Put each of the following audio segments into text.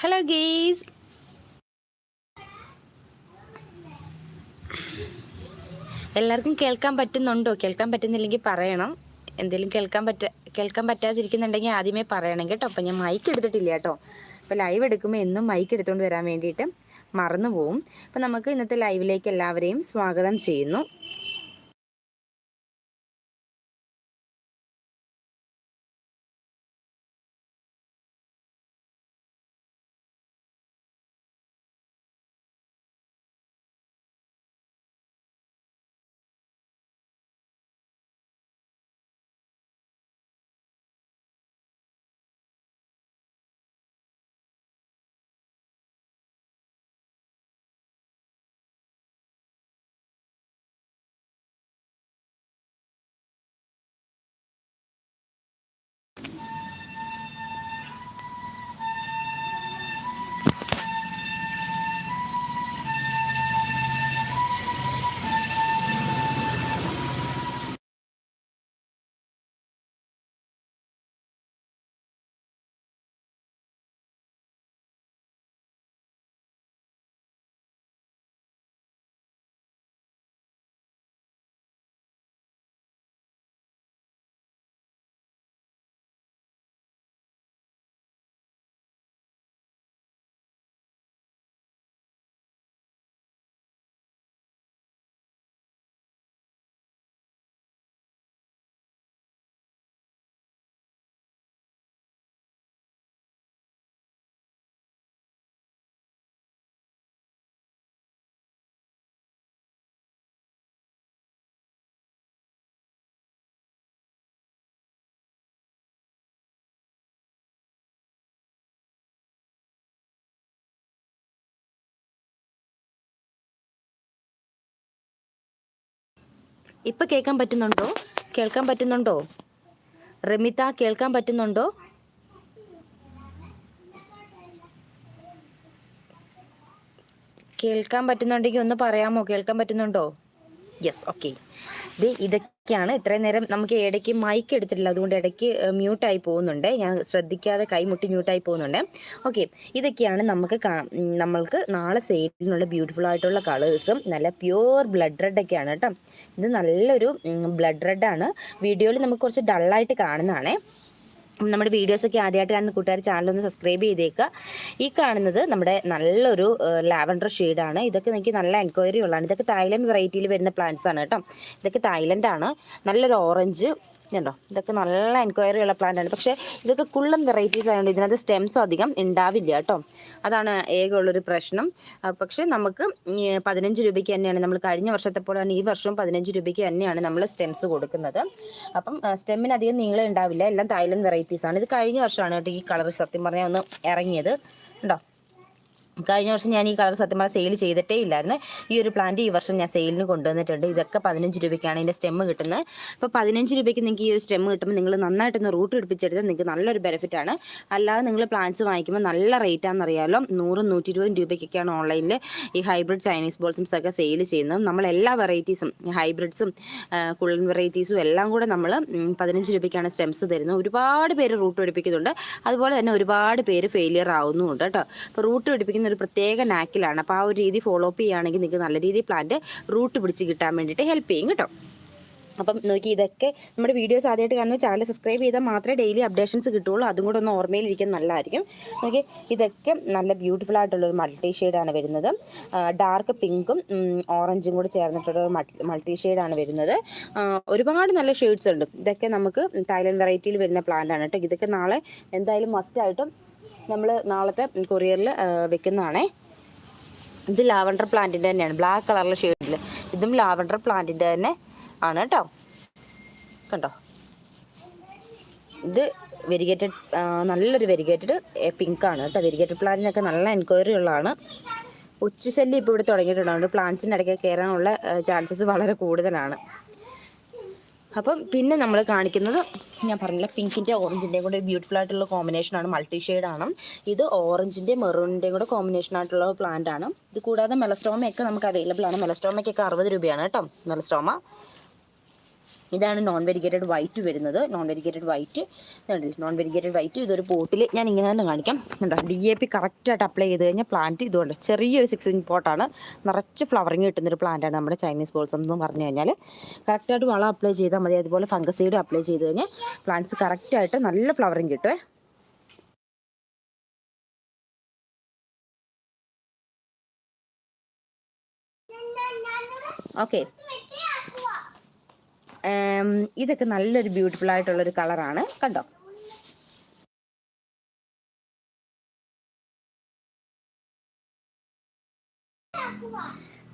Hello guys എല്ലാവർക്കും കേൾക്കാൻ പറ്റുന്നുണ്ടോ? കേൾക്കാൻ പറ്റുന്നില്ലെങ്കിൽ പറയണം. എന്തെങ്കിലും കേൾക്കാൻ പറ്റ കേൾക്കാൻ പറ്റാതിരിക്കുന്നുണ്ടെങ്കിൽ ആദ്യമേ പറയണം കേട്ടോ. അപ്പം ഞാൻ മൈക്ക് എടുത്തിട്ടില്ല കേട്ടോ. അപ്പോൾ ലൈവ് എടുക്കുമ്പോൾ എന്നും മൈക്ക് എടുത്തുകൊണ്ട് വരാൻ വേണ്ടിയിട്ട് മറന്നു പോവും അപ്പം നമുക്ക് ഇന്നത്തെ ലൈവിലേക്ക് എല്ലാവരെയും സ്വാഗതം ചെയ്യുന്നു. ഇപ്പൊ കേൾക്കാൻ പറ്റുന്നുണ്ടോ? കേൾക്കാൻ പറ്റുന്നുണ്ടോ? റമിത കേൾക്കാൻ പറ്റുന്നുണ്ടോ? കേൾക്കാൻ പറ്റുന്നുണ്ടെങ്കിൽ ഒന്ന് പറയാമോ? കേൾക്കാൻ പറ്റുന്നുണ്ടോ? യെസ് ഓക്കെ ദേ ഇതൊക്കെയാണ് ഇത്രയും നേരം നമുക്ക് ഇടയ്ക്ക് മൈക്ക് എടുത്തിട്ടില്ല. അതുകൊണ്ട് ഇടയ്ക്ക് മ്യൂട്ടായി പോകുന്നുണ്ട്. ഞാൻ ശ്രദ്ധിക്കാതെ കൈമുട്ടി മ്യൂട്ടായി പോകുന്നുണ്ട്. ഓക്കെ ഇതൊക്കെയാണ് നമുക്ക് നമ്മൾക്ക് നാളെ സെയിലിനുള്ള ബ്യൂട്ടിഫുൾ ആയിട്ടുള്ള കളേഴ്സും നല്ല പ്യുവർ ബ്ലഡ് റെഡ് ഒക്കെയാണ് കേട്ടോ. ഇത് നല്ലൊരു ബ്ലഡ് റെഡാണ് വീഡിയോയിൽ നമുക്ക് കുറച്ച് ഡള്ളായിട്ട് കാണുന്നതാണേ. നമ്മുടെ വീഡിയോസൊക്കെ ആദ്യമായിട്ട് ഞാൻ കൂട്ടുകാർ ചാനലൊന്ന് സബ്സ്ക്രൈബ് ചെയ്തേക്കുക. ഈ കാണുന്നത് നമ്മുടെ നല്ലൊരു ലാവൻഡർ ഷെയ്ഡാണ് ഇതൊക്കെ എനിക്ക് നല്ല എൻക്വയറി ഉള്ളതാണ്. ഇതൊക്കെ തായ്ലൻഡ് വെറൈറ്റിയിൽ വരുന്ന പ്ലാന്റ്സ് ആണ് കേട്ടോ. ഇതൊക്കെ തായ്ലൻഡാണ്. നല്ലൊരു ഓറഞ്ച് ഇതുണ്ടോ ഇതൊക്കെ നല്ല എൻക്വയറി ഉള്ള പ്ലാന്റ് ആണ്. പക്ഷേ ഇതൊക്കെ കുള്ളം വെറൈറ്റീസ് ആയതുകൊണ്ട് ഇതിനകത്ത് സ്റ്റെംസ് അധികം ഉണ്ടാവില്ല കേട്ടോ. അതാണ് ഏക ഉള്ളൊരു പ്രശ്നം പക്ഷേ നമുക്ക് പതിനഞ്ച് രൂപയ്ക്ക് തന്നെയാണ് നമ്മൾ കഴിഞ്ഞ വർഷത്തെ പോലെ തന്നെ ഈ വർഷവും പതിനഞ്ച് രൂപയ്ക്ക് തന്നെയാണ് നമ്മൾ സ്റ്റെംസ് കൊടുക്കുന്നത്. അപ്പം സ്റ്റെമ്മിന് അധികം നീളം ഉണ്ടാവില്ല എല്ലാം തായ്ലൻഡ് വെറൈറ്റീസ് ആണ്. ഇത് കഴിഞ്ഞ വർഷമാണ് കേട്ടോ ഈ കളർ സത്യം പറഞ്ഞാൽ ഒന്ന് ഇറങ്ങിയത്. ഉണ്ടോ കഴിഞ്ഞ വർഷം ഞാൻ ഈ കളർ സത്യം പറഞ്ഞാൽ സെയിൽ ചെയ്തിട്ടേ ഇല്ലായിരുന്നു. ഈ ഒരു പ്ലാന്റ് ഈ വർഷം ഞാൻ സെയിലിന് കൊണ്ടുവന്നിട്ടുണ്ട്. ഇതൊക്കെ പതിനഞ്ച് രൂപയ്ക്കാണ് ഇതിന്റെ സ്റ്റെമ്മ് കിട്ടുന്നത്. അപ്പോൾ പതിനഞ്ച് രൂപയ്ക്ക് നിങ്ങൾക്ക് ഈ ഒരു സ്റ്റെമ്മ് കിട്ടുമ്പോൾ നിങ്ങൾ നന്നായിട്ടൊന്ന് റൂട്ട് പിടിപ്പിച്ചെടുത്താൽ നിങ്ങൾക്ക് നല്ലൊരു ബെനിഫിറ്റാണ് അല്ലാതെ നിങ്ങൾ പ്ലാന്റ്സ് വാങ്ങിക്കുമ്പോൾ നല്ല റേറ്റ് അറിയാമല്ലോ നൂറും നൂറ്റി ഇരുപതും രൂപയ്ക്കൊക്കെയാണ് ഓൺലൈനിൽ ഈ ഹൈബ്രിഡ് ചൈനീസ് ബോൾസംസ് ഒക്കെ സെയിൽ ചെയ്യുന്നത്. നമ്മൾ എല്ലാ വെറൈറ്റീസും ഹൈബ്രിഡ്സും കുള്ളൻ വെറൈറ്റീസും എല്ലാം കൂടെ നമ്മൾ പതിനഞ്ച് രൂപയ്ക്കാണ് സ്റ്റെംസ് തരുന്നത്. ഒരുപാട് പേര് റൂട്ട് പിടിപ്പിക്കുന്നുണ്ട്. അതുപോലെ തന്നെ ഒരുപാട് പേര് ഫെയിലിയർ ആവുന്നുമുണ്ട് കേട്ടോ. അപ്പോൾ റൂട്ട് പിടിപ്പിക്കുന്ന ഒരു പ്രത്യേക നാക്കിലാണ്. അപ്പോൾ ആ ഒരു രീതി ഫോളോ അപ്പ് ചെയ്യുകയാണെങ്കിൽ നിങ്ങൾക്ക് നല്ല രീതിയിൽ പ്ലാന്റ് റൂട്ട് പിടിച്ച് കിട്ടാൻ വേണ്ടിയിട്ട് ഹെൽപ്പ് ചെയ്യും കേട്ടോ. അപ്പം നോക്കി ഇതൊക്കെ നമ്മുടെ വീഡിയോസ് ആദ്യമായിട്ട് കാണുന്ന ചാനൽ സബ്സ്ക്രൈബ് ചെയ്താൽ മാത്രമേ ഡെയിലി അപ്ഡേഷൻസ് കിട്ടുള്ളൂ അതും കൂടെ ഒന്ന് ഓർമ്മയിലിരിക്കാൻ നല്ലതായിരിക്കും. നോക്കി ഇതൊക്കെ നല്ല ബ്യൂട്ടിഫുൾ ആയിട്ടുള്ള ഒരു മൾട്ടി ഷെയ്ഡാണ് വരുന്നത്. ഡാർക്ക് പിങ്കും ഓറഞ്ചും കൂടി ചേർന്നിട്ടുള്ള മൾട്ടി ഷെയ്ഡാണ് വരുന്നത്. ഒരുപാട് നല്ല ഷെയ്ഡ്സ് ഉണ്ട്. ഇതൊക്കെ നമുക്ക് തായ്ലൻഡ് വെറൈറ്റിയിൽ വരുന്ന പ്ലാന്റ് ആണ് കേട്ടോ. ഇതൊക്കെ നാളെ എന്തായാലും മസ്റ്റായിട്ടും നമ്മൾ നാളത്തെ കൊറിയറിൽ വെക്കുന്നതാണേ. ഇത് ലാവണ്ടർ പ്ലാന്റിന്റെ തന്നെയാണ്. ബ്ലാക്ക് കളറിലെ ഷെയ്ഡിൽ ഇതും ലാവണ്ടർ പ്ലാന്റിന്റെ തന്നെ ആണ് കേട്ടോ കണ്ടോ? ഇത് വെരിഗേറ്റഡ് നല്ലൊരു വെരിഗേറ്റഡ് പിങ്കാണ് കേട്ടോ വെരിഗേറ്റഡ് പ്ലാന്റിനൊക്കെ നല്ല എൻക്വയറി ഉള്ളതാണ്. ഉച്ചശല്യം ഇപ്പോൾ ഇവിടെ തുടങ്ങിയിട്ടുണ്ട്. പ്ലാന്റ്സിന്റെ ഇടയ്ക്ക് കയറാനുള്ള ചാൻസസ് വളരെ കൂടുതലാണ്. അപ്പം പിന്നെ നമ്മൾ കാണിക്കുന്നത് ഞാൻ പറഞ്ഞില്ല പിങ്കിന്റെ ഓറഞ്ചിന്റെയും കൂടെ ബ്യൂട്ടിഫുൾ ആയിട്ടുള്ള കോമ്പിനേഷൻ ആണ്. മൾട്ടി ഷെയ്ഡാണ് ഇത് ഓറഞ്ചിന്റെ മെറൂണിന്റെയും കൂടെ കോമ്പിനേഷൻ ആയിട്ടുള്ള പ്ലാന്റ് ആണ്. ഇത് കൂടാതെ മെലസ്റ്റോമയൊക്കെ നമുക്ക് അവൈലബിൾ ആണ്. മെലസ്റ്റോമയ്ക്കൊക്കെ അറുപത് രൂപയാണ് കേട്ടോ. മെലസ്റ്റോമ ഇതാണ് നോൺ വെരിഗേറ്റഡ് വൈറ്റ് വരുന്നത്. Non variegated white non variegated white ഇതൊരു പോട്ടിൽ ഞാൻ ഇങ്ങനെ തന്നെ കാണിക്കാം. ഉണ്ടോ ഡി എ പി കറക്റ്റായിട്ട് അപ്ലൈ ചെയ്ത് കഴിഞ്ഞാൽ പ്ലാന്റ് ഇതുകൊണ്ട് ചെറിയൊരു സിക്സ് ഇഞ്ച് പോട്ടാണ് നിറച്ച് ഫ്ലവറിങ് കിട്ടുന്നൊരു പ്ലാന്റാണ് നമ്മുടെ ചൈനീസ് ബോൾസ് എന്ന് പറഞ്ഞു കഴിഞ്ഞാൽ കറക്റ്റായിട്ട് വളം അപ്ലൈ ചെയ്താൽ മതി. അതുപോലെ ഫംഗസൈഡ് അപ്ലൈ ചെയ്ത് കഴിഞ്ഞാൽ പ്ലാന്റ്സ് കറക്റ്റായിട്ട് നല്ല ഫ്ലവറിങ് കിട്ടുമേ ഓക്കെ ഇതൊക്കെ നല്ലൊരു ബ്യൂട്ടിഫുൾ ആയിട്ടുള്ളൊരു കളറാണ് കണ്ടോ?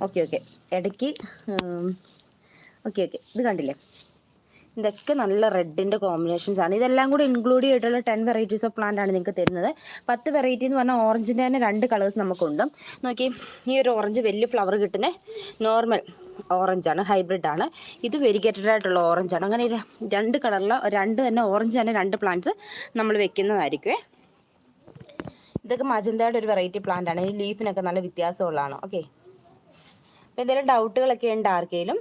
ഓക്കെ ഓക്കെ ഇടയ്ക്ക് ഓക്കെ ഓക്കെ ഇത് കണ്ടില്ലേ? ഇതൊക്കെ നല്ല റെഡിന്റെ കോമ്പിനേഷൻസ് ആണ്. ഇതെല്ലാം കൂടി ഇൻക്ലൂഡ് ചെയ്തിട്ടുള്ള ടെൻ വെറൈറ്റീസ് ഓഫ് പ്ലാന്റ് ആണ് നിങ്ങൾക്ക് തരുന്നത്. പത്ത് വെറൈറ്റി എന്ന് പറഞ്ഞാൽ ഓറഞ്ചിന്റെ തന്നെ രണ്ട് കളേഴ്സ് നമുക്കുണ്ട്. നോക്കി ഈ ഒരു ഓറഞ്ച് വലിയ ഫ്ലവർ കിട്ടുന്ന നോർമൽ ഓറഞ്ചാണ് ഹൈബ്രിഡ് ആണ്. ഇത് വെരിഗേറ്റഡ് ആയിട്ടുള്ള ഓറഞ്ചാണ് അങ്ങനെ രണ്ട് കളറിൽ രണ്ട് തന്നെ ഓറഞ്ച് തന്നെ രണ്ട് പ്ലാന്റ്സ് നമ്മൾ വെക്കുന്നതായിരിക്കുമേ ഇതൊക്കെ മജന്തയുടെ ഒരു വെറൈറ്റി പ്ലാന്റ് ആണ്. ഈ ലീഫിനൊക്കെ നല്ല വ്യത്യാസമുള്ളതാണ്. ഓക്കെ അപ്പോൾ എന്തെങ്കിലും ഡൗട്ടുകളൊക്കെ ഉണ്ട് ആർക്കെങ്കിലും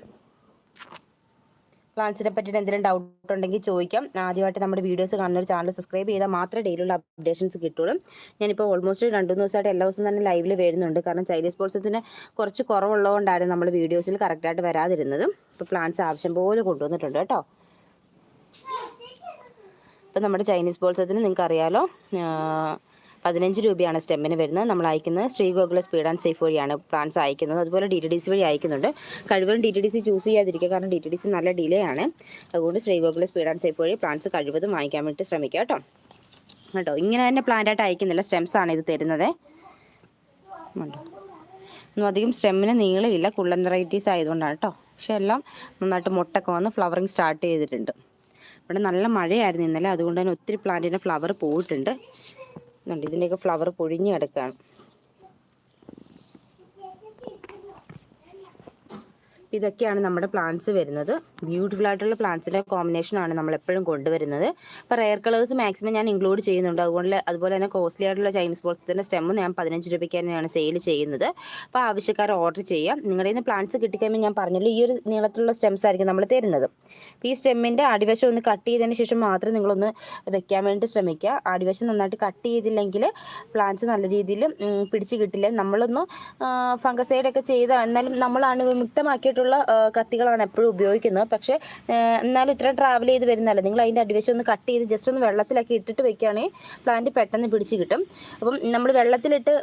പ്ലാൻസിനെ പറ്റി എന്തെങ്കിലും ഡൗട്ട് ഉണ്ടെങ്കിൽ ചോദിക്കാം. ആദ്യമായിട്ട് നമ്മുടെ വീഡിയോസ് കാണുന്ന ഒരു ചാനൽ സബ്സ്ക്രൈബ് ചെയ്താൽ മാത്രമേ ഡെയിലുള്ള അപ്ഡേഷൻസ് കിട്ടുള്ളൂ. ഞാനിപ്പോൾ ഓൾമോസ്റ്റ് രണ്ട് മൂന്ന് ദിവസമായിട്ട് എല്ലാ ദിവസവും തന്നെ ലൈവിൽ വരുന്നുണ്ട്. കാരണം ചൈനീസ് പോൾസത്തിന് കുറച്ച് കുറവുള്ളതുകൊണ്ടാണ് നമ്മൾ വീഡിയോസിൽ കറക്റ്റായിട്ട് വരാതിരുന്നത്. ഇപ്പോൾ പ്ലാൻസ് ആവശ്യം പോലെ കൊണ്ടുവന്നിട്ടുണ്ട് കേട്ടോ. ഇപ്പം നമ്മുടെ ചൈനീസ് ബോൾസത്തിന് നിങ്ങൾക്ക് അറിയാലോ പതിനഞ്ച് രൂപയാണ് സ്റ്റെമ്മിന് വരുന്നത്. നമ്മൾ അയക്കുന്നത് ശ്രീഗോകുല സ്പീഡ് ആൻഡ് സേഫ് വഴിയാണ് പ്ലാൻസ് അയക്കുന്നത്. അതുപോലെ ഡി ടി ഡി സി വഴി അയക്കുന്നുണ്ട്. കഴിവതും D T D C choose ചെയ്യാതിരിക്കുക കാരണം ഡി ടി ഡി സി നല്ല ഡിലേ ആണ്. അതുകൊണ്ട് ശ്രീഗോകുല സ്പീഡ് ആൻഡ് സേഫ് വഴി പ്ലാൻസ് കഴിവതും വാങ്ങിക്കാൻ വേണ്ടി ശ്രമിക്കുക കേട്ടോ. കേട്ടോ ഇങ്ങനെ തന്നെ പ്ലാന്റായിട്ട് അയക്കുന്നില്ല. സ്റ്റെംസ് ആണ് ഇത് തരുന്നത്. ഒന്നും അധികം സ്റ്റെമ്മിന് നീളമില്ല. കുള്ളൻ വെറൈറ്റീസ് ആയതുകൊണ്ടാണ് കേട്ടോ. പക്ഷെ എല്ലാം നന്നായിട്ട് മുട്ടൊക്കെ വന്ന് ഫ്ലവറിങ് സ്റ്റാർട്ട് ചെയ്തിട്ടുണ്ട്. ഇവിടെ നല്ല മഴയായിരുന്നു ഇന്നലെ. അതുകൊണ്ട് തന്നെ ഒത്തിരി പ്ലാന്റിന്റെ ഫ്ലവർ പോയിട്ടുണ്ട്. ഇതുണ്ട്. ഇതിന്റെയൊക്കെ ഫ്ലവർ പൊഴിഞ്ഞ് കിടക്കുകയാണ്. ഇതൊക്കെയാണ് നമ്മുടെ പ്ലാന്റ്സ് വരുന്നത്. ബ്യൂട്ടിഫുൾ ആയിട്ടുള്ള പ്ലാന്റ്സിന്റെ കോമ്പിനേഷനാണ് നമ്മൾ എപ്പോഴും കൊണ്ടുവരുന്നത്. അപ്പോൾ റെയർ കളേഴ്സ് മാക്സിമം ഞാൻ ഇൻക്ലൂഡ് ചെയ്യുന്നുണ്ട്. അതുകൊണ്ട് അതുപോലെ തന്നെ കോസ്റ്റ്ലി ആയിട്ടുള്ള ചൈനീസ് ബോൾസിന്റെ സ്റ്റെമ്മ് ഞാൻ പതിനഞ്ച് രൂപയ്ക്ക് തന്നെയാണ് സെയിൽ ചെയ്യുന്നത്. അപ്പോൾ ആവശ്യക്കാർ ഓർഡർ ചെയ്യാം. നിങ്ങളുടെ ഇന്ന് പ്ലാന്റ്സ് കിട്ടിക്കഴിയുമ്പോൾ ഞാൻ പറഞ്ഞല്ലോ ഈ ഒരു നീളത്തിലുള്ള സ്റ്റെംസ് ആയിരിക്കും നമ്മൾ തരുന്നത്. അപ്പോൾ ഈ സ്റ്റെമ്മിന്റെ അടിവശം ഒന്ന് കട്ട് ചെയ്തതിന് ശേഷം മാത്രം നിങ്ങളൊന്ന് വെക്കാൻ വേണ്ടി ശ്രമിക്കുക. അടിവശം നന്നായിട്ട് കട്ട് ചെയ്തില്ലെങ്കിൽ പ്ലാന്റ്സ് നല്ല രീതിയിൽ പിടിച്ച് കിട്ടില്ല. നമ്മളൊന്ന് ഫംഗസൈഡൊക്കെ ചെയ്ത എന്നാലും നമ്മളാണ് അണുവിമുക്തമാക്കിയിട്ടുള്ള ആ, കത്തികളാണ് എപ്പോഴും ഉപയോഗിക്കുന്നത്. പക്ഷേ എന്നാലും ഇത്ര ട്രാവൽ ചെയ്ത് വരുന്നതല്ല? നിങ്ങൾ അതിന്റെ അടിവശം ഒന്ന് കട്ട് ചെയ്ത് ജസ്റ്റ് ഒന്ന് വെള്ളത്തിലൊക്കെ ഇട്ടിട്ട് വെക്കുകയാണെങ്കിൽ പ്ലാന്റ് പെട്ടെന്ന് പിടിച്ച് കിട്ടും. അപ്പം നമ്മൾ വെള്ളത്തിലിട്ട്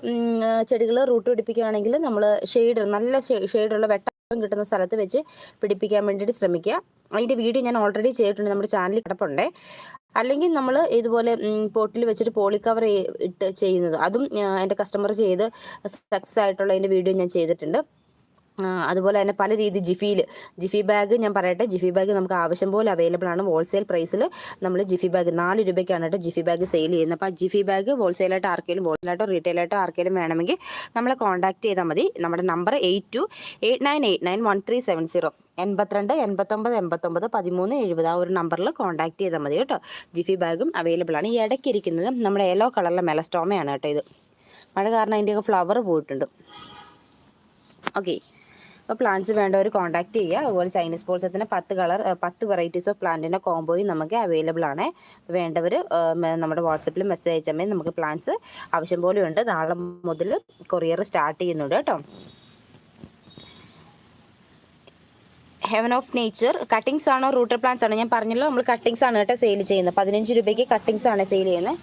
ചെടികൾ റൂട്ട് പിടിപ്പിക്കുകയാണെങ്കിൽ നമ്മൾ ഷെയ്ഡ് നല്ല ഷെയ്ഡുള്ള വെട്ടം കിട്ടുന്ന സ്ഥലത്ത് വെച്ച് പിടിപ്പിക്കാൻ വേണ്ടിയിട്ട് ശ്രമിക്കുക. അതിന്റെ വീഡിയോ ഞാൻ ഓൾറെഡി ചെയ്തിട്ടുണ്ട് നമ്മുടെ ചാനലിൽ കിടപ്പുണ്ടേ. അല്ലെങ്കിൽ നമ്മൾ ഇതുപോലെ പോട്ടിൽ വെച്ചിട്ട് പോളി കവർ ഇട്ട് ചെയ്യുന്നത്. അതും എന്റെ കസ്റ്റമർ ചെയ്ത് സക്സസ് ആയിട്ടുള്ള അതിന്റെ വീഡിയോ ഞാൻ ചെയ്തിട്ടുണ്ട്. അതുപോലെ തന്നെ പല രീതി ജിഫിയിൽ ജിഫി ബാഗ് ഞാൻ പറയട്ടെ ജിഫി ബാഗ് നമുക്ക് ആവശ്യം പോലെ അവൈലബിൾ ആണ്. ഹോൾസെയിൽ പ്രൈസിൽ നമ്മൾ ജിഫി ബാഗ് നാല് രൂപയ്ക്കാണ് കേട്ടോ ജിഫി ബാഗ് സെയിൽ ചെയ്യുന്നത്. അപ്പോൾ ജിഫി ബാഗ് ഹോൾസെയിലായിട്ട് ആർക്കെങ്കിലും ഹോൾസെയിലായിട്ടോ റീറ്റെയിലായിട്ടോ ആർക്കെങ്കിലും വേണമെങ്കിൽ നമ്മളെ കോൺടാക്ട് ചെയ്താൽ മതി. നമ്മുടെ number eight two eight nine eight nine one three seven zero എൺപത്തിരണ്ട് എൺപത്തൊമ്പത് എൺപത്തൊമ്പത് പതിമൂന്ന് എഴുപത് ആ ഒരു നമ്പറിൽ കോൺടാക്ട് ചെയ്താൽ മതി കേട്ടോ. ജിഫി ബാഗും അവൈലബിൾ ആണ്. ഈ ഇടയ്ക്ക് ഇരിക്കുന്നത് നമ്മുടെ യെല്ലോ കളറിലെ മെലസ്റ്റോമയാണ് കേട്ടോ ഇത്. മഴ കാരണം അതിന്റെയൊക്കെ ഫ്ലവർ പോയിട്ടുണ്ട്. ഓക്കെ അപ്പോൾ പ്ലാന്റ്സ് വേണ്ടവർ കോൺടാക്ട് ചെയ്യുക. അതുപോലെ ചൈനീസ് പോൾസത്തിന് പത്ത് കളർ പത്ത് വെറൈറ്റീസ് ഓഫ് പ്ലാന്റിന്റെ കോംബോയും നമുക്ക് അവൈലബിൾ ആണ്. വേണ്ടവർ നമ്മുടെ വാട്സപ്പിൽ മെസ്സേജ് അയച്ചാൽ മതി. നമുക്ക് പ്ലാന്റ്സ് ആവശ്യം പോലെ ഉണ്ട്. നാളെ മുതൽ കൊറിയർ സ്റ്റാർട്ട് ചെയ്യുന്നുണ്ട് കേട്ടോ. ഹെവൻ ഓഫ് നേച്ചർ കട്ടിങ്സ് ആണോ റൂട്ടർ പ്ലാന്റ്സ് ആണോ? ഞാൻ പറഞ്ഞല്ലോ നമ്മൾ കട്ടിങ്സ് ആണ് കേട്ടോ സെയിൽ ചെയ്യുന്നത്. പതിനഞ്ച് രൂപയ്ക്ക് കട്ടിങ്സ് ആണ് സെയിൽ ചെയ്യുന്നത്.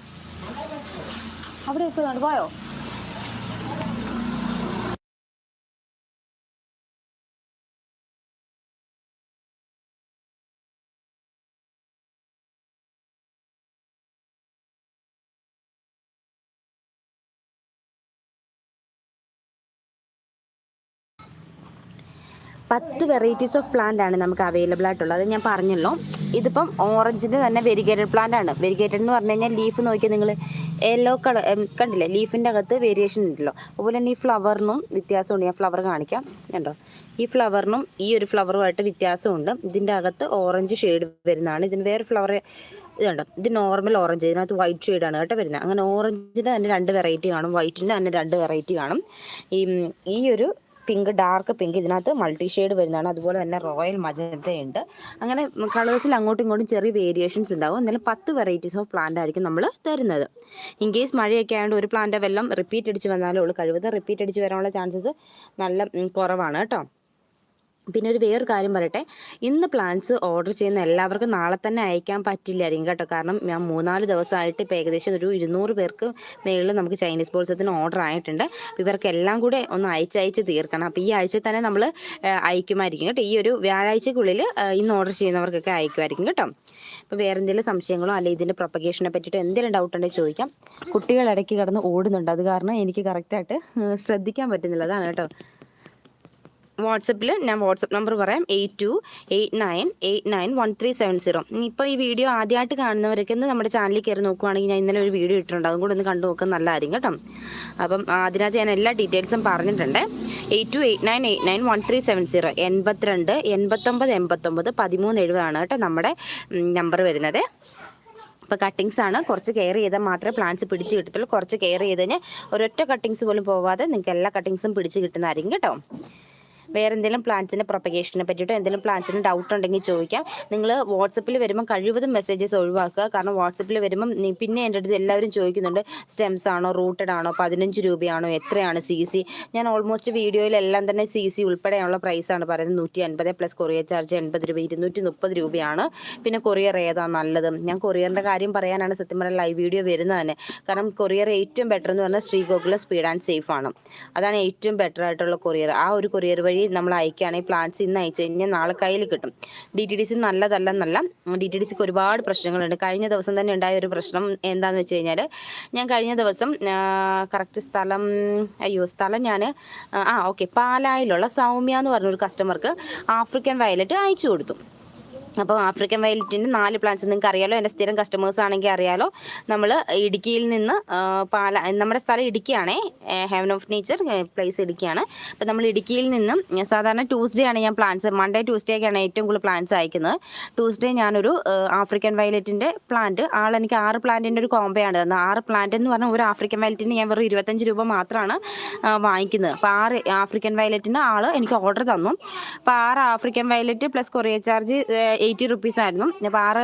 അവിടെ എത്തുന്നുണ്ട് പോയോ? പത്ത് വെറൈറ്റീസ് ഓഫ് പ്ലാന്റ് ആണ് നമുക്ക് അവൈലബിൾ ആയിട്ടുള്ളത്. അത് ഞാൻ പറഞ്ഞല്ലോ. ഇതിപ്പം ഓറഞ്ചിന്റെ തന്നെ വെരിഗേറ്റഡ് പ്ലാന്റ് ആണ്. വെരിഗേറ്റഡ് എന്ന് പറഞ്ഞു കഴിഞ്ഞാൽ ലീഫ് നോക്കിയാൽ നിങ്ങൾ യെല്ലോ കളർ കണ്ടില്ലേ? ലീഫിന്റെ അകത്ത് വേരിയേഷൻ ഉണ്ടല്ലോ. അതുപോലെ തന്നെ ഈ ഫ്ലവറിനും വ്യത്യാസമുണ്ട്. ഞാൻ ഫ്ലവർ കാണിക്കാം. കണ്ടോ? ഈ ഫ്ലവറിനും ഈ ഒരു ഫ്ലവറുമായിട്ട് വ്യത്യാസമുണ്ട്. ഇതിന്റെ അകത്ത് ഓറഞ്ച് ഷെയ്ഡ് വരുന്നതാണ്. ഇതിന് വേറെ ഫ്ലവർ ഇതുണ്ട്? ഇത് നോർമൽ ഓറഞ്ച് ഇതിനകത്ത് വൈറ്റ് ഷെയ്ഡാണ് കേട്ടോ വരുന്നത്. അങ്ങനെ ഓറഞ്ചിന്റെ തന്നെ രണ്ട് വെറൈറ്റി കാണും. വൈറ്റിന്റെ തന്നെ രണ്ട് വെറൈറ്റി കാണും. ഈ ഈ ഒരു പിങ്ക് ഡാർക്ക് പിങ്ക് ഇതിനകത്ത് മൾട്ടി ഷെയ്ഡ് വരുന്നതാണ്. അതുപോലെ തന്നെ റോയൽ മജന്തയുണ്ട്. അങ്ങനെ കളേഴ്സിൽ അങ്ങോട്ടും ഇങ്ങോട്ടും ചെറിയ വേരിയേഷൻസ് ഉണ്ടാവും. എന്നാലും പത്ത് വെറൈറ്റീസ് ഓഫ് പ്ലാന്റ് ആയിരിക്കും നമ്മൾ തരുന്നത്. ഇൻ കേസ് മഴയൊക്കെ ആയതുകൊണ്ട് ഒരു പ്ലാന്റ് വെള്ളം റിപ്പീറ്റ് അടിച്ച് വന്നാലേ ഉള്ളൂ. കഴിവതും റിപ്പീറ്റ് അടിച്ച് വരാനുള്ള ചാൻസസ് നല്ല കുറവാണ് കേട്ടോ. പിന്നെ ഒരു വേറൊരു കാര്യം പറയട്ടെ. ഇന്ന് പ്ലാൻസ് ഓർഡർ ചെയ്യുന്ന എല്ലാവർക്കും നാളെ തന്നെ അയക്കാൻ പറ്റില്ലായിരിക്കും കേട്ടോ. കാരണം ഞാൻ മൂന്നാൽ ദിവസമായിട്ട് ഇപ്പോൾ ഏകദേശം ഒരു ഇരുന്നൂറ് പേർക്ക് മേളിൽ നമുക്ക് ചൈനീസ് ബോൾസത്തിന് ഓർഡർ ആയിട്ടുണ്ട്. ഇവർക്കെല്ലാം കൂടെ ഒന്ന് അയച്ചയച്ച് തീർക്കണം. അപ്പോൾ ഈ ആഴ്ച തന്നെ നമ്മൾ അയക്കുമായിരിക്കും കേട്ടോ. ഈ ഒരു വ്യാഴാഴ്ചക്കുള്ളിൽ ഇന്ന് ഓർഡർ ചെയ്യുന്നവർക്കൊക്കെ അയക്കുമായിരിക്കും കേട്ടോ. ഇപ്പോൾ വേറെ എന്തെങ്കിലും സംശയങ്ങളോ അല്ലെങ്കിൽ ഇതിന്റെ പ്രൊപ്പഗേഷനെ പറ്റിയിട്ട് എന്തെങ്കിലും ഡൗട്ട് ഉണ്ടെങ്കിൽ ചോദിക്കാം. കുട്ടികൾ ഇടയ്ക്ക് കിടന്ന് ഓടുന്നുണ്ട്. അത് കാരണം എനിക്ക് കറക്റ്റായിട്ട് ശ്രദ്ധിക്കാൻ പറ്റുന്നില്ല. അതാണ് കേട്ടോ. വാട്സപ്പിൽ ഞാൻ വാട്സപ്പ് നമ്പർ പറയാം. Eight two eight nine eight nine one three seven zero. ഇപ്പോൾ ഈ വീഡിയോ ആദ്യമായിട്ട് കാണുന്നവരൊക്കെ ഒന്ന് നമ്മുടെ ചാനലിൽ കയറി നോക്കുവാണെങ്കിൽ ഞാൻ ഇന്നലെ ഒരു വീഡിയോ ഇട്ടിട്ടുണ്ട്. അതും കൂടെ ഒന്ന് കണ്ടു നോക്കാൻ നല്ലതായിരിക്കും കേട്ടോ. അപ്പം അതിനകത്ത് ഞാൻ എല്ലാ ഡീറ്റെയിൽസും പറഞ്ഞിട്ടുണ്ട്. Eight two eight nine eight nine one three seven zero. എൺപത്തിരണ്ട് എൺപത്തൊമ്പത് എൺപത്തൊമ്പത് പതിമൂന്ന് എഴുപതാണ് കേട്ടോ നമ്മുടെ നമ്പർ വരുന്നത്. ഇപ്പോൾ കട്ടിങ്സ് ആണ്. കുറച്ച് കെയർ ചെയ്താൽ മാത്രമേ പ്ലാന്റ്സ് പിടിച്ച് കിട്ടത്തുള്ളൂ. കുറച്ച് കെയർ ചെയ്ത് കഴിഞ്ഞാൽ ഒരൊറ്റ കട്ടിങ്സ് പോലും പോവാതെ നിങ്ങൾക്ക് എല്ലാ കട്ടിങ്സും പിടിച്ച് കിട്ടുന്നതായിരിക്കും കേട്ടോ. വേറെ എന്തെങ്കിലും പ്ലാന്റ്സിന്റെ പ്രൊപ്പഗേഷനെ പറ്റിയിട്ടോ എന്തെങ്കിലും പ്ലാന്റ്സിന് ഡൗട്ട് ഉണ്ടെങ്കിൽ ചോദിക്കാം. നിങ്ങൾ വാട്സപ്പിൽ വരുമ്പോൾ കഴിവതും മെസ്സേജസ് ഒഴിവാക്കുക. കാരണം വാട്സപ്പിൽ വരുമ്പം പിന്നെ എന്റെ അടുത്ത് എല്ലാവരും ചോദിക്കുന്നുണ്ട് സ്റ്റെംസ് ആണോ റൂട്ടഡ് ആണോ പതിനഞ്ച് രൂപയാണോ എത്രയാണ് സി സി ഞാൻ ഓൾമോസ്റ്റ് വീഡിയോയിലെല്ലാം തന്നെ സി സി ഉൾപ്പെടെയുള്ള പ്രൈസാണ് പറയുന്നത്. നൂറ്റി അൻപത് പ്ലസ് കൊറിയർ ചാർജ് എൺപത് രൂപ ഇരുന്നൂറ്റി മുപ്പത് രൂപയാണ്. പിന്നെ കൊറിയർ ഏതാണ് നല്ലത്? ഞാൻ കൊറിയറിന്റെ കാര്യം പറയാനാണ് സത്യം പറഞ്ഞാൽ ലൈവ് വീഡിയോ വരുന്നത് തന്നെ. കാരണം കൊറിയർ ഏറ്റവും ബെറ്റർ എന്ന് പറഞ്ഞാൽ ശ്രീഗോകുലം സ്പീഡ് ആൻഡ് സേഫ് ആണ്. അതാണ് ഏറ്റവും ബെറ്റർ ആയിട്ടുള്ള കൊറിയർ ആ ഒരു കൊറിയർ വഴി നമ്മൾ അയക്കുകയാണെങ്കിൽ പ്ലാന്റ്സ് ഇന്ന് അയച്ചു കഴിഞ്ഞാൽ നാളെ കയ്യിൽ കിട്ടും. ഡി ടി ഡി സി നല്ലതല്ലെന്നല്ല. ഡി ടി ഡി സിക്ക് ഒരുപാട് പ്രശ്നങ്ങളുണ്ട്. കഴിഞ്ഞ ദിവസം തന്നെ ഉണ്ടായ ഒരു പ്രശ്നം എന്താണെന്ന് വെച്ച് കഴിഞ്ഞാൽ ഞാൻ കഴിഞ്ഞ ദിവസം കറക്റ്റ് സ്ഥലം അയ്യോ സ്ഥലം ഞാൻ ആ ഓക്കെ പാലായിലുള്ള സൗമ്യ എന്ന് പറഞ്ഞൊരു കസ്റ്റമർക്ക് ആഫ്രിക്കൻ വയലറ്റ് അയച്ചു കൊടുത്തു. അപ്പോൾ ആഫ്രിക്കൻ വയലറ്റിന്റെ നാല് പ്ലാന്റ്സ് നിങ്ങൾക്ക് അറിയാലോ. എന്റെ സ്ഥിരം കസ്റ്റമേഴ്സ് ആണെങ്കിൽ അറിയാലോ. നമ്മൾ ഇടുക്കിയിൽ നിന്ന് പാല നമ്മുടെ സ്ഥലം ഇടുക്കിയാണേ. ഹെവൻ ഓഫ് നേച്ചർ പ്ലേസ് ഇടുക്കിയാണ്. അപ്പോൾ നമ്മൾ ഇടുക്കിയിൽ നിന്നും സാധാരണ ട്യൂസ്ഡേ ആണ് ഞാൻ പ്ലാന്റ്സ് മൺഡേ ട്യൂസ്ഡേ ഒക്കെയാണ് ഏറ്റവും കൂടുതൽ പ്ലാന്റ്സ് അയക്കുന്നത്. ട്യൂസ്ഡേ ഞാനൊരു ആഫ്രിക്കൻ വയലറ്റിന്റെ പ്ലാന്റ് ആൾ എനിക്ക് ആറ് പ്ലാന്റിന്റെ ഒരു കോമ്പയാണ് തന്നത്. ആറ് പ്ലാന്റ് എന്ന് പറഞ്ഞാൽ ഒരു ആഫ്രിക്കൻ വയലറ്റിന് ഞാൻ വെറും ഇരുപത്തഞ്ച് രൂപ മാത്രമാണ് വാങ്ങിക്കുന്നത്. അപ്പോൾ ആറ് ആഫ്രിക്കൻ വയലറ്റിന് ആൾ എനിക്ക് ഓർഡർ തന്നു. അപ്പോൾ ആറ് African violet plus courier charge eighty rupees ആയിരുന്നു. അപ്പോൾ ആറ്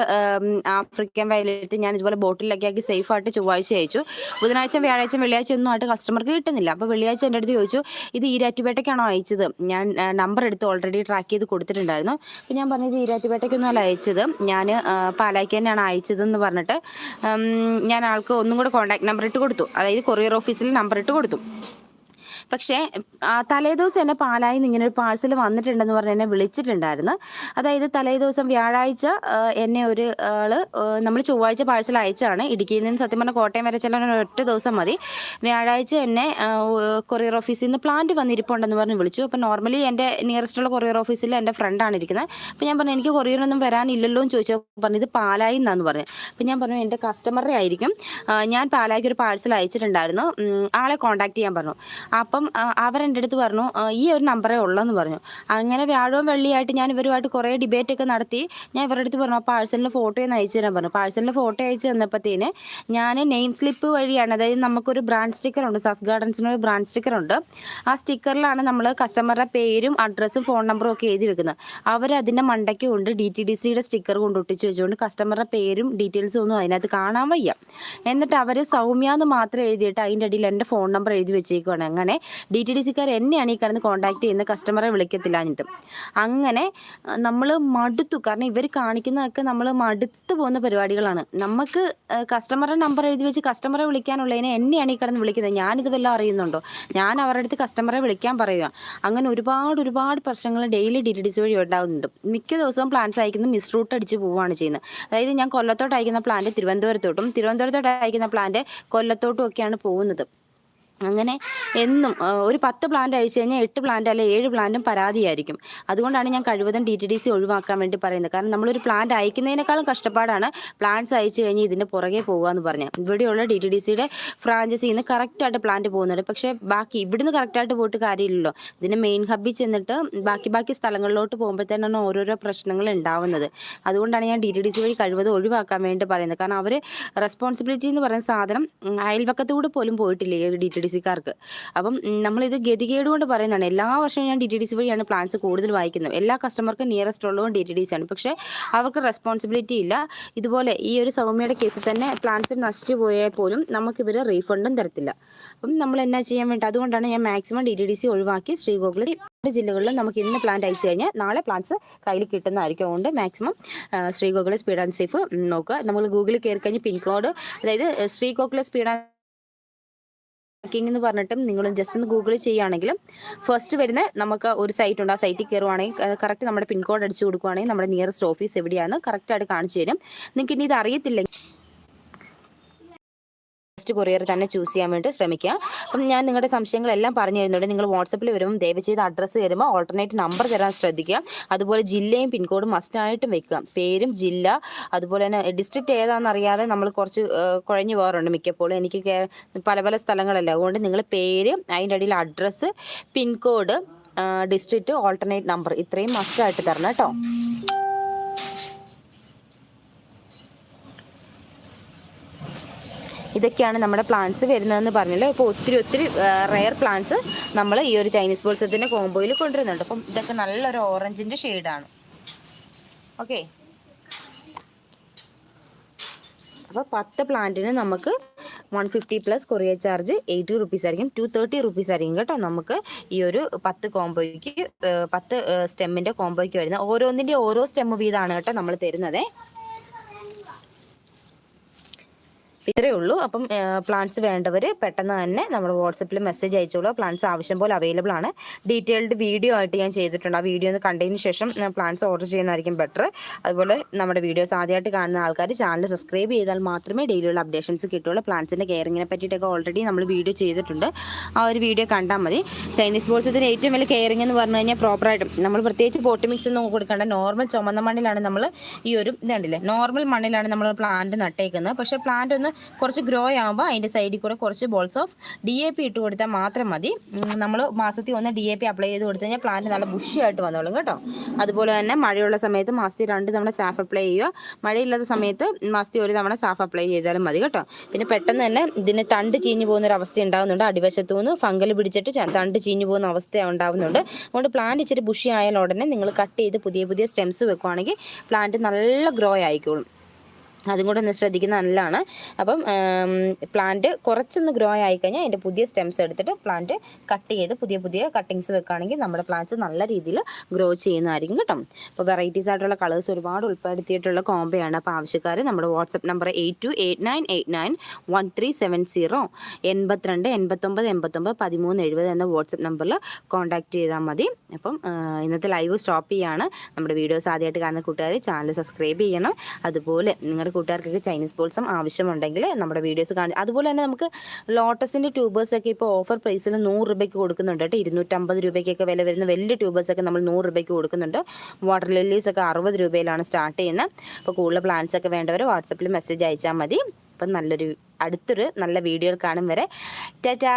ആഫ്രിക്കൻ വയലറ്റ് ഞാൻ ഇതുപോലെ ബോട്ടിലൊക്കെ ആക്കി സേഫ് ആയിട്ട് ചൊവ്വാഴ്ച അയച്ചു. ബുധനാഴ്ച വ്യാഴാഴ്ച വെള്ളിയാഴ്ച ഒന്നും ആയിട്ട് കസ്റ്റമർക്ക് കിട്ടുന്നില്ല. അപ്പോൾ വെള്ളിയാഴ്ച എന്റെ അടുത്ത് ചോദിച്ചു ഇത് ഈരാറ്റുപേട്ടയ്ക്കാണോ അയച്ചത്? ഞാൻ നമ്പർ എടുത്ത് ഓൾറെഡി ട്രാക്ക് ചെയ്ത് കൊടുത്തിട്ടുണ്ടായിരുന്നു. അപ്പോൾ ഞാൻ പറഞ്ഞത് ഈരാറ്റുപേട്ടയ്ക്കൊന്നും അല്ല അയച്ചത്. ഞാൻ പാലായ്ക്ക് തന്നെയാണ് അയച്ചതെന്ന് പറഞ്ഞിട്ട് ഞാൻ ആൾക്ക് ഒന്നും കൂടെ കോൺടാക്ട് നമ്പർ ഇട്ട് കൊടുത്തു. അതായത് കൊറിയർ ഓഫീസിൽ നമ്പർ ഇട്ട് കൊടുത്തു. പക്ഷേ തലേദിവസം എന്നെ പാലായിൽ നിന്ന് ഇങ്ങനെ ഒരു പാഴ്സൽ വന്നിട്ടുണ്ടെന്ന് പറഞ്ഞ് എന്നെ വിളിച്ചിട്ടുണ്ടായിരുന്നു. അതായത് തലേദിവസം വ്യാഴാഴ്ച എന്നെ ഒരു ആൾ നമ്മൾ ചൊവ്വാഴ്ച പാഴ്സൽ അയച്ചാണ്. ഇടുക്കിയിൽ നിന്ന് സത്യം പറഞ്ഞാൽ കോട്ടയം വരെ ചെല്ലാൻ ഒറ്റ ദിവസം മതി. വ്യാഴാഴ്ച എന്നെ കൊറിയർ ഓഫീസിൽ നിന്ന് പ്ലാന്റ് വന്നിരിപ്പുണ്ടെന്ന് പറഞ്ഞ് വിളിച്ചു. അപ്പോൾ നോർമലി എന്റെ നിയറസ്റ്റ് ഉള്ള കൊറിയർ ഓഫീസിൽ എന്റെ ഫ്രണ്ടാണ് ഇരിക്കുന്നത്. അപ്പോൾ ഞാൻ പറഞ്ഞു എനിക്ക് കൊറിയറൊന്നും വരാനില്ലല്ലോ എന്ന് ചോദിച്ചപ്പോൾ പറഞ്ഞു ഇത് പാലായി എന്നാന്ന് പറഞ്ഞു. അപ്പോൾ ഞാൻ പറഞ്ഞു എന്റെ കസ്റ്റമറെ ആയിരിക്കും. ഞാൻ പാലായിക്ക് ഒരു പാഴ്സൽ അയച്ചിട്ടുണ്ടായിരുന്നു. ആളെ കോൺടാക്ട് ചെയ്യാൻ പറഞ്ഞു. അപ്പം അവരെന്റെ അടുത്ത് പറഞ്ഞു ഈ ഒരു നമ്പറേ ഉള്ളെന്ന് പറഞ്ഞു. അങ്ങനെ വ്യാഴവും വെള്ളിയായിട്ട് ഞാൻ ഇവരുമായിട്ട് കുറേ ഡിബേറ്റ് ഒക്കെ നടത്തി. ഞാൻ ഇവരുടെ അടുത്ത് പറഞ്ഞു ആ പാഴ്സലിന്റെ ഫോട്ടോ ഒന്ന് അയച്ചു തരാൻ പറഞ്ഞു. പാഴ്സലിന്റെ ഫോട്ടോ അയച്ചു തന്നപ്പോഴത്തേന് ഞാൻ നെയിം സ്ലിപ്പ് വഴിയാണ് അതായത് നമുക്കൊരു ബ്രാൻഡ് സ്റ്റിക്കർ ഉണ്ട് സസ് ഗാർഡൻസിന് ഒരു ബ്രാൻഡ് സ്റ്റിക്കർ ഉണ്ട് ആ സ്റ്റിക്കറിലാണ് നമ്മൾ കസ്റ്റമറുടെ പേരും അഡ്രസ്സും ഫോൺ നമ്പറും ഒക്കെ എഴുതി വെക്കുന്നത്. അവർ അതിന്റെ മണ്ടയ്ക്ക് കൊണ്ട് ഡി ടി ഡി സിയുടെ സ്റ്റിക്കർ കൊണ്ട് ഒട്ടിച്ച് വെച്ചുകൊണ്ട് കസ്റ്റമറുടെ പേരും ഡീറ്റെയിൽസും ഒന്നും അതിനകത്ത് കാണാൻ വയ്യ. എന്നിട്ട് അവർ സൗമ്യ എന്ന് മാത്രം എഴുതിയിട്ട് അതിന്റെ അടിയിൽ എന്റെ ഫോൺ നമ്പർ എഴുതി വെച്ചേക്കുവാണ്. അങ്ങനെ ഡി ടി ഡി സിക്കാർ എന്നെയാണ് ഈ കിടന്ന് കോൺടാക്ട് ചെയ്യുന്ന കസ്റ്റമറെ വിളിക്കത്തില്ല എന്നിട്ട് അങ്ങനെ നമ്മൾ മടുത്തു. കാരണം ഇവർ കാണിക്കുന്നതൊക്കെ നമ്മൾ മടുത്തു പോകുന്ന പരിപാടികളാണ്. നമുക്ക് കസ്റ്റമറുടെ നമ്പർ എഴുതി വെച്ച് കസ്റ്റമറെ വിളിക്കാനുള്ളതിനെ എന്നെയാണ് ഈ കിടന്ന് വിളിക്കുന്നത്. ഞാനിത് വല്ലതും അറിയുന്നുണ്ടോ? ഞാൻ അവരുടെ അടുത്ത് കസ്റ്റമറെ വിളിക്കാൻ പറയുക അങ്ങനെ ഒരുപാട് ഒരുപാട് പ്രശ്നങ്ങൾ daily D T D C വഴി ഉണ്ടാകുന്നുണ്ട് മിക്ക ദിവസവും പ്ലാന്റ്സ് അയക്കുന്നത് മിസ് റൂട്ട് അടിച്ച് പോവുകയാണ് ചെയ്യുന്നത്. അതായത് ഞാൻ കൊല്ലത്തോട്ട് അയക്കുന്ന പ്ലാന്റ് തിരുവനന്തപുരത്തോട്ടും തിരുവനന്തപുരത്തോട്ട് അയക്കുന്ന പ്ലാന്റ് കൊല്ലത്തോട്ടും ഒക്കെയാണ് പോകുന്നത്. അങ്ങനെ എന്നും ഒരു പത്ത് പ്ലാന്റ് അയച്ചു കഴിഞ്ഞാൽ എട്ട് പ്ലാന്റ് അല്ലെ ഏഴ് പ്ലാന്റും പരാതിയായിരിക്കും. അതുകൊണ്ടാണ് ഞാൻ കഴിവതും ഡി ടി ഡി സി ഒഴിവാക്കാൻ വേണ്ടി പറയുന്നത്. കാരണം നമ്മളൊരു പ്ലാന്റ് അയക്കുന്നതിനേക്കാളും കഷ്ടപ്പാടാണ് പ്ലാന്റ്സ് അയച്ചു കഴിഞ്ഞ് ഇതിന്റെ പുറകെ പോകുക എന്ന് പറഞ്ഞാൽ ഇവിടെയുള്ള ഡി ടി ഡി സിയുടെ ഫ്രാഞ്ചൈസിയിൽ നിന്ന് കറക്റ്റായിട്ട് പ്ലാന്റ് പോകുന്നുണ്ട്. പക്ഷേ ബാക്കി ഇവിടുന്ന് കറക്റ്റായിട്ട് പോയിട്ട് കാര്യമില്ലല്ലോ. ഇതിന്റെ മെയിൻ ഹബ്ബിൽ ചെന്നിട്ട് ബാക്കി ബാക്കി സ്ഥലങ്ങളിലോട്ട് പോകുമ്പോഴത്തേനാണ് ഓരോരോ പ്രശ്നങ്ങൾ ഉണ്ടാവുന്നത്. അതുകൊണ്ടാണ് ഞാൻ ഡി ടി ഡി സി വഴി കഴിവതും ഒഴിവാക്കാൻ വേണ്ടി പറയുന്നത്. കാരണം അവർ റെസ്പോൺസിബിലിറ്റി എന്ന് പറയുന്ന സാധനം അയൽവക്കത്തുകൂടെ പോലും പോയിട്ടില്ല ഡി ടി ഡി സിക്കാർക്ക് അപ്പം നമ്മളിത് ഗതികേട് കൊണ്ട് പറയുന്നതാണ്. എല്ലാ വർഷവും ഞാൻ ഡി ടി ഡി സി വഴിയാണ് പ്ലാൻസ് കൂടുതൽ വായിക്കുന്നത്. എല്ലാ കസ്റ്റമർക്കും നിയറസ്റ്റ് ഉള്ളതും ഡി ടി ഡി സി ആണ്. പക്ഷേ അവർക്ക് റെസ്പോൺസിബിലിറ്റി ഇല്ല. ഇതുപോലെ ഈ ഒരു സൗമ്യയുടെ കേസിൽ തന്നെ പ്ലാൻസ് നശിച്ചു പോയാൽ പോലും നമുക്ക് ഇവർ റീഫണ്ടും തരത്തില്ല. അപ്പം നമ്മൾ എന്നാ ചെയ്യാൻ വേണ്ടി? അതുകൊണ്ടാണ് ഞാൻ maximum D T D C ഒഴിവാക്കി ശ്രീകോകുലം ജില്ലകളിൽ നമുക്ക് ഇന്ന് പ്ലാന്റ് അയച്ചു കഴിഞ്ഞാൽ നാളെ പ്ലാന്റ്സ് കയ്യിൽ കിട്ടുന്നതായിരിക്കും. അതുകൊണ്ട് maximum Sreegokula speed and safe നോക്കുക. നമ്മൾ ഗൂഗിളിൽ കയറി കഴിഞ്ഞ് പിൻകോഡ് അതായത് ശ്രീഗോകുല സ്പീഡ് ആൻഡ് ട്രാക്കിംഗ് എന്ന് പറഞ്ഞിട്ടും നിങ്ങൾ ജസ്റ്റ് ഒന്ന് ഗൂഗിൾ ചെയ്യുകയാണെങ്കിലും ഫസ്റ്റ് വരുന്ന നമുക്ക് ഒരു സൈറ്റ് ഉണ്ട്. ആ സൈറ്റിൽ കയറുവാണെങ്കിൽ കറക്റ്റ് നമ്മുടെ പിൻകോഡ് അടിച്ചു കൊടുക്കുവാണെങ്കിൽ നമ്മുടെ നിയറസ്റ്റ് ഓഫീസ് എവിടെയാണ് കറക്റ്റായിട്ട് കാണിച്ചു തരും. നിങ്ങൾക്ക് ഇനി ഇത് അറിയത്തില്ലെങ്കിൽ ഫസ്റ്റ് കൊറിയർ തന്നെ ചൂസ് ചെയ്യാൻ വേണ്ടി ശ്രമിക്കുക. അപ്പം ഞാൻ നിങ്ങളുടെ സംശയങ്ങളെല്ലാം പറഞ്ഞു തരുന്നുണ്ട്. നിങ്ങൾ വാട്സപ്പിൽ വരുമ്പോൾ ദയവ് ചെയ്ത് അഡ്രസ്സ് തരുമ്പോൾ ഓൾട്ടർനേറ്റ് നമ്പർ തരാൻ ശ്രദ്ധിക്കുക. അതുപോലെ ജില്ലയും പിൻകോഡും മസ്റ്റായിട്ടും വെക്കുക. പേരും ജില്ല അതുപോലെ തന്നെ ഡിസ്ട്രിക്റ്റ് ഏതാണെന്ന് അറിയാതെ നമ്മൾ കുറച്ച് കുഴഞ്ഞു പോകാറുണ്ട് മിക്കപ്പോഴും. എനിക്ക് പല പല സ്ഥലങ്ങളല്ല. അതുകൊണ്ട് നിങ്ങൾ പേര് അതിന്റെ അടിയിൽ address pincode district alternate number ഇത്രയും മസ്റ്റായിട്ട് തരണം കേട്ടോ. ഇതൊക്കെയാണ് നമ്മുടെ പ്ലാന്റ്സ് വരുന്നതെന്ന് പറഞ്ഞല്ലോ. ഇപ്പോൾ ഒത്തിരി ഒത്തിരി റെയർ പ്ലാന്റ്സ് നമ്മൾ ഈ ഒരു ചൈനീസ് ബോൾസത്തിന്റെ കോമ്പോയിൽ കൊണ്ടുവരുന്നുണ്ട്. അപ്പം ഇതൊക്കെ നല്ലൊരു ഓറഞ്ചിന്റെ ഷെയ്ഡാണ് ഓക്കെ അപ്പോൾ പത്ത് പ്ലാന്റിന് നമുക്ക് one fifty plus courier charge eighty rupees ആയിരിക്കും. ടു തേർട്ടി റുപ്പീസ് ആയിരിക്കും കേട്ടോ നമുക്ക് ഈ ഒരു പത്ത് കോംബോയ്ക്ക് പത്ത് സ്റ്റെമ്മിന്റെ കോംബോയ്ക്ക് വരുന്നത്. ഓരോന്നിന്റെ ഓരോ സ്റ്റെമ്മ് വീതമാണ് കേട്ടോ നമ്മൾ തരുന്നത്. ഇത്രയേ ഉള്ളൂ. അപ്പം പ്ലാൻസ് വേണ്ടവർ പെട്ടെന്ന് തന്നെ നമ്മുടെ വാട്സപ്പിൽ മെസ്സേജ് അയച്ചോളൂ. പ്ലാൻസ് ആവശ്യം പോലെ അവൈലബിൾ ആണ്. ഡീറ്റെയിൽഡ് വീഡിയോ ആയിട്ട് ഞാൻ ചെയ്തിട്ടുണ്ട്. ആ വീഡിയോ ഒന്ന് കണ്ടതിന് ശേഷം പ്ലാൻസ് ഓർഡർ ചെയ്യുന്നതായിരിക്കും ബെറ്റർ അതുപോലെ നമ്മുടെ വീഡിയോസ് ആദ്യമായിട്ട് കാണുന്ന ആൾക്കാർ ചാനൽ സബ്സ്ക്രൈബ് ചെയ്താൽ മാത്രമേ ഡെയിലിയുള്ള അപ്ഡേഷൻസ് കിട്ടുള്ളൂ പ്ലാൻസിന്റെ കെയറിങ്ങിനെ പറ്റിയിട്ടൊക്കെ ഓൾറെഡി നമ്മൾ വീഡിയോ ചെയ്തിട്ടുണ്ട്. ആ ഒരു വീഡിയോ കണ്ടാൽ മതി. ചൈനീസ് ബോൾസത്തിന് ഏറ്റവും വലിയ കെയറിങ് എന്ന് പറഞ്ഞു കഴിഞ്ഞാൽ പ്രോപ്പറായിട്ടും നമ്മൾ പ്രത്യേകിച്ച് പോട്ടി മിക്സ് ഒന്നും കൊടുക്കേണ്ട. നോർമൽ ചുമന്ന മണ്ണിലാണ് നമ്മൾ ഈ ഒരു ഇതുണ്ടല്ലേ നോർമൽ മണ്ണിലാണ് നമ്മൾ പ്ലാന്റ് നട്ടേക്കുന്നത്. പക്ഷേ പ്ലാന്റ് ഒന്ന് കുറച്ച് ഗ്രോ ആകുമ്പോൾ അതിന്റെ സൈഡിൽ കൂടെ കുറച്ച് balls of D A P ഇട്ട് കൊടുത്താൽ മാത്രം മതി. നമ്മൾ മാസത്തിൽ ഒന്ന് ഡി എ പി അപ്ലൈ ചെയ്ത് കൊടുത്തു കഴിഞ്ഞാൽ പ്ലാന്റ് നല്ല ബുഷിയായിട്ട് വന്നോളും കേട്ടോ. അതുപോലെ തന്നെ മഴയുള്ള സമയത്ത് മാസത്തിൽ രണ്ട് തവണ സാഫ് അപ്ലൈ ചെയ്യുക. മഴയില്ലാത്ത സമയത്ത് മാസത്തിൽ ഒരു തവണ സാഫ് അപ്ലൈ ചെയ്താലും മതി കേട്ടോ. പിന്നെ പെട്ടെന്ന് തന്നെ ഇതിന് തണ്ട് ചീഞ്ഞു പോകുന്ന ഒരു അവസ്ഥ ഉണ്ടാകുന്നുണ്ട് അടിവശത്തു നിന്ന് ഫംഗൽ പിടിച്ചിട്ട് തണ്ട് ചീഞ്ഞു പോകുന്ന അവസ്ഥ ഉണ്ടാകുന്നുണ്ട് അതുകൊണ്ട് പ്ലാന്റ് ഇച്ചിരി ബുഷി ആയാൽ ഉടനെ നിങ്ങൾ കട്ട് ചെയ്ത് പുതിയ പുതിയ സ്റ്റെംസ് വെക്കുവാണെങ്കിൽ പ്ലാന്റ് നല്ല ഗ്രോ ആയിക്കോളും. അതും കൂടെ ഒന്ന് ശ്രദ്ധിക്കുന്നത് നല്ലതാണ്. അപ്പം പ്ലാന്റ് കുറച്ചൊന്ന് ഗ്രോ ആയി കഴിഞ്ഞാൽ അതിന്റെ പുതിയ സ്റ്റെംസ് എടുത്തിട്ട് പ്ലാന്റ് കട്ട് ചെയ്ത് പുതിയ പുതിയ കട്ടിങ്സ് വെക്കുകയാണെങ്കിൽ നമ്മുടെ പ്ലാന്റ്സ് നല്ല രീതിയിൽ ഗ്രോ ചെയ്യുന്നതായിരിക്കും കേട്ടോ. അപ്പോൾ വെറൈറ്റീസ് ആയിട്ടുള്ള കളേഴ്സ് ഒരുപാട് ഉൾപ്പെടുത്തിയിട്ടുള്ള കോമ്പയാണ് അപ്പോൾ ആവശ്യക്കാർ നമ്മുടെ WhatsApp number eight two eight nine eight nine one three seven zero എൺപത്തിരണ്ട് എൺപത്തൊമ്പത് എൺപത്തൊമ്പത് പതിമൂന്ന് എഴുപത് എന്ന വാട്സപ്പ് നമ്പറിൽ കോൺടാക്റ്റ് ചെയ്താൽ മതി. അപ്പം ഇന്നത്തെ ലൈവ് സ്റ്റോപ്പ് ചെയ്യാണ്. നമ്മുടെ വീഡിയോസ് ആദ്യമായിട്ട് കാണുന്ന കൂട്ടുകാർ ചാനൽ സബ്സ്ക്രൈബ് ചെയ്യണം. അതുപോലെ നിങ്ങളുടെ കൂട്ടുകാർക്കൊക്കെ ചൈനീസ് ബോൾസും ആവശ്യമുണ്ടെങ്കിൽ നമ്മുടെ വീഡിയോസ് കാണും അതുപോലെ തന്നെ നമുക്ക് ലോട്ടസിന്റെ ട്യൂബേഴ്സൊക്കെ ഇപ്പോൾ ഓഫർ പ്രൈസിൽ നൂറ് രൂപയ്ക്ക് കൊടുക്കുന്നുണ്ട് കേട്ടോ. ഇരുന്നൂറ്റമ്പത് രൂപയ്ക്കൊക്കെ വില വരുന്ന വലിയ ട്യൂബേഴ്സൊക്കെ നമ്മൾ നൂറ് രൂപയ്ക്ക് കൊടുക്കുന്നുണ്ട്. വാട്ടർ ലില്ലീസ് ഒക്കെ അറുപത് രൂപയിലാണ് സ്റ്റാർട്ട് ചെയ്യുന്നത്. അപ്പോൾ കൂടുതൽ പ്ലാൻസ് ഒക്കെ വേണ്ടവർ വാട്സപ്പിൽ മെസ്സേജ് അയച്ചാൽ മതി. അപ്പം നല്ലൊരു അടുത്തൊരു നല്ല വീഡിയോ കാണും വരെ. ടാറ്റാ